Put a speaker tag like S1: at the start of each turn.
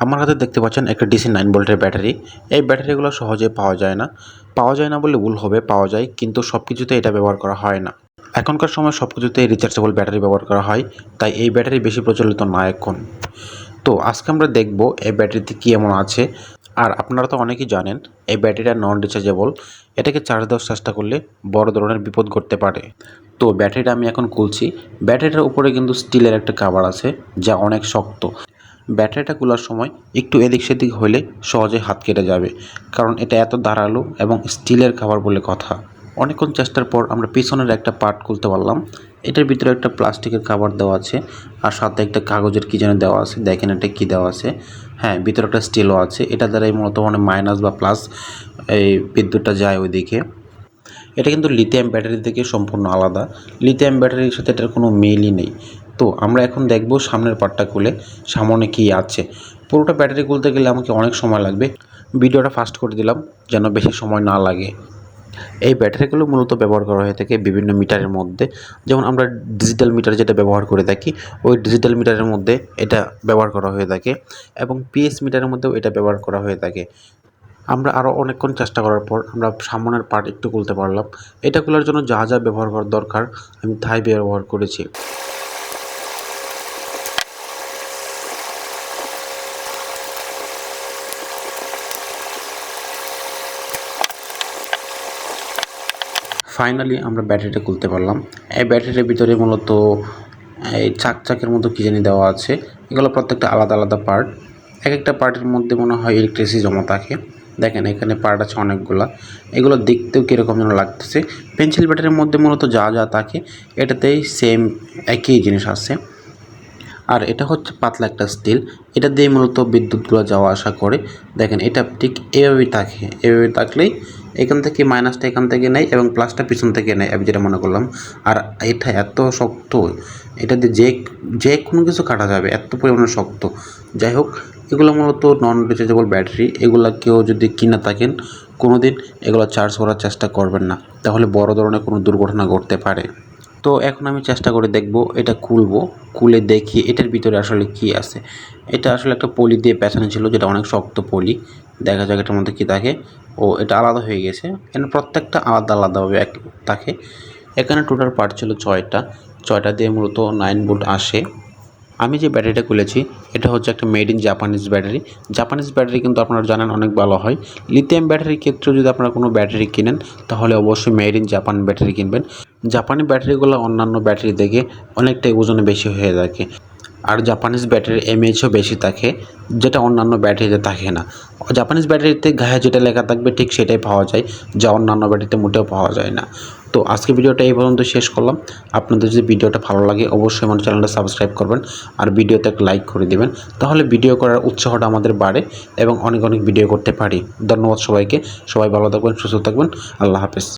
S1: আমার হাতে দেখতে পাচ্ছেন একটা ডিসি নাইন ভোল্টের ব্যাটারি। এই ব্যাটারিগুলো সহজে পাওয়া যায় না। পাওয়া যায় না বলে ভুল হবে, পাওয়া যায়, কিন্তু সব কিছুতে এটা ব্যবহার করা হয় না। এখনকার সময় সব কিছুতেই রিচার্জেবল ব্যাটারি ব্যবহার করা হয়, তাই এই ব্যাটারি বেশি প্রচলিত না এখন। তো, আজকে আমরা দেখব এই ব্যাটারিতে কী এমন আছে। আর আপনারা তো অনেকেই জানেন, এই ব্যাটারিটা নন রিচার্জেবল এটাকে চার্জ দেওয়ার চেষ্টা করলে বড় ধরনের বিপদ ঘটতে পারে। তো, ব্যাটারিটা আমি এখন খুলছি। ব্যাটারিটার উপরে কিন্তু স্টিলের একটা কাভার আছে, যা অনেক শক্ত। ব্যাটারিটা খোলার সময় একটু এদিক সেদিক হলে সহজে হাত কেটে যাবে, কারণ এটা এত ধারালো এবং স্টিলের খাবার বলে কথা। অনেকক্ষণ চেষ্টার পর আমরা পিছনের একটা পার্ট খুলতে পারলাম। এটার ভিতরে একটা প্লাস্টিকের খাবার দেওয়া আছে আর সাথে একটা কাগজের কী যেন দেওয়া আছে, দেখেন এটা কী দেওয়া আছে। হ্যাঁ ভিতরে একটা স্টিলও আছে। এটা দ্বারাই মূলত মানে মাইনাস বা প্লাস এই বিদ্যুৎটা যায় ওইদিকে। এটা কিন্তু লিথিয়াম ব্যাটারি থেকে সম্পূর্ণ আলাদা। লিথিয়াম ব্যাটারির সাথে এটার কোনো মিলই নেই। তো আমরা এখন দেখব সামনের পার্টটা খুলে সামনে কী আছে। পুরোটা ব্যাটারি খুলতে গেলে আমাকে অনেক সময় লাগবে। ভিডিওটা ফাস্ট করে দিলাম, যেন বেশি সময় না লাগে। এই ব্যাটারিগুলো মূলত ব্যবহার করা হয়ে থাকে বিভিন্ন মিটারের মধ্যে। যেমন আমরা ডিজিটাল মিটার যেটা ব্যবহার করে থাকি, ওই ডিজিটাল মিটারের মধ্যে এটা ব্যবহার করা হয়ে থাকে এবং পিএস মিটারের মধ্যেও এটা ব্যবহার করা হয়ে থাকে। আমরা আরও অনেকক্ষণ চেষ্টা করার পর আমরা সামনের পার্ট একটু খুলতে পারলাম। এটা খোলার জন্য যা যা ব্যবহার করার দরকার আমি তাই ব্যবহার করেছি। ফাইনালি আমরা ব্যাটারিটা খুলতে পারলাম। এই ব্যাটারির ভিতরে মূলত এই চাক চাকের মতো কী জানি দেওয়া আছে। এগুলো প্রত্যেকটা আলাদা আলাদা পার্ট এক একটা পার্টের মধ্যে মনে হয় ইলেকট্রিসিটি জমা থাকে। দেখেন, এখানে পার্ট আছে অনেকগুলা। এগুলো দেখতেও কীরকম যেন লাগতেছে। পেন্সিল ব্যাটারির মধ্যে মূলত যা যা থাকে, এটাতেই সেম একই জিনিস আছে। আর এটা হচ্ছে পাতলা একটা স্টিল। এটা দিয়ে মূলত বিদ্যুৎগুলো যাওয়া আসা করে। দেখেন, এটা ঠিক এভাবেই থাকে। এভাবে থাকলেই এখান থেকে মাইনাসটা এখান থেকে নেয় এবং প্লাসটা পিছন থেকে নেয়, আমি যেটা মনে করলাম। আর এটা এত শক্ত, এটা দিয়ে যে যে কোনো কিছু কাটা যাবে, এত পরিমাণে শক্ত। যাই হোক, এগুলো মূলত নন রিচার্জেবল ব্যাটারি এগুলো কেউ যদি কিনে থাকেন কোনো দিন এগুলো চার্জ করার চেষ্টা করবেন না। তাহলে বড় ধরনের কোনো দুর্ঘটনা ঘটতে পারে। তো এখন আমি চেষ্টা করে দেখব, এটা খুলবো, খুলে দেখি এটার ভিতরে আসলে কি আছে। এটা আসলে একটা পলি দিয়ে পেঁচানো ছিল, যেটা অনেক শক্ত পলি। দেখা যাক এটার মধ্যে কী থাকে। ও, এটা আলাদা হয়ে গেছে। এখানে প্রত্যেকটা আলাদা আলাদাভাবে এক থাকে। এখানে টোটাল পার্ট ছিল ছয়টা। ছয়টা দিয়ে মূলত নাইন ভোল্ট আসে। আমি যে ব্যাটারিটা খুলেছি, এটা হচ্ছে একটা made in Japanese battery Japanese battery কিন্তু আপনারা জানেন অনেক ভালো হয়। লিথিয়াম ব্যাটারির ক্ষেত্রেও যদি আপনারা কোনো ব্যাটারি কিনেন, তাহলে অবশ্যই মেড ইন জাপান ব্যাটারি কিনবেন। জাপানি ব্যাটারিগুলো অন্যান্য ব্যাটারি থেকে অনেকটাই ওজনে বেশি হয়ে থাকে। আর জাপানিজ ব্যাটারির এমএইচও বেশি থাকে, যেটা অন্যান্য ব্যাটারিতে থাকে না। জাপানিজ ব্যাটারিতে গায়ে যেটা লেখা থাকবে ঠিক সেটাই পাওয়া যায়, যা অন্যান্য ব্যাটারিতে মোটেও পাওয়া যায় না। তো আজকে ভিডিওটা এই পর্যন্ত শেষ করলাম। আপনাদের যদি ভিডিওটা ভালো লাগে, অবশ্যই আমার চ্যানেলটা সাবস্ক্রাইব করবেন আর ভিডিওতে একটা লাইক করে দিবেন। তাহলে ভিডিও করার উৎসাহটা আমাদের বাড়ে এবং অনেক অনেক ভিডিও করতে পারি। ধন্যবাদ সবাইকে। সবাই ভালো থাকবেন, সুস্থ থাকবেন। আল্লাহ হাফেজ।